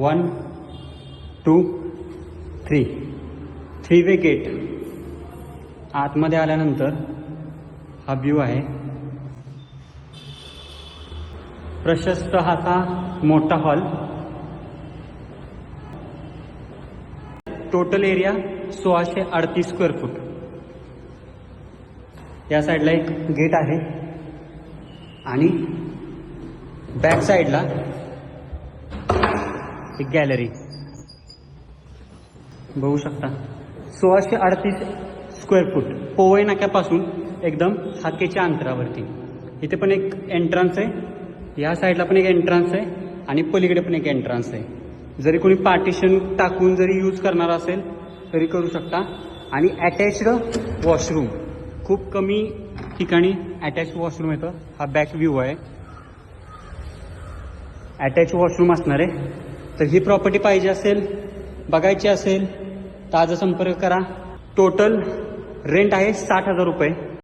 One two three three way gate आतमध्ये आल्यानंतर हा व्ह्यू आहे. प्रशस्त हाचा मोठा हॉल टोटल एरिया सोळाशे अडतीस स्क्वेअर फूट या साईडला एक गेट आहे. आणि बॅक साईडला एक गॅलरी बघू शकता. सोळाशे अडतीस स्क्वेअर फूट पोवई नाक्यापासून एकदम हाकेच्या अंतरावरती. इथे पण एक एंट्रन्स आहे. ह्या साईडला पण एक एंट्रन्स आहे आणि पलीकडे पण एक एंट्रन्स आहे. जरी कोणी पार्टिशन टाकून जरी यूज करणार असेल तरी करू शकता. आणि अटॅच्ड वॉशरूम खूप कमी ठिकाणी अटॅच वॉशरूम येतं. हा बॅक व्ह्यू आहे. अटॅच वॉशरूम असणार आहे. तर ही प्रॉपर्टी पाहिजे असेल बघायची असेल तर आज संपर्क करा. टोटल रेंट आहे साठ हजार रुपये.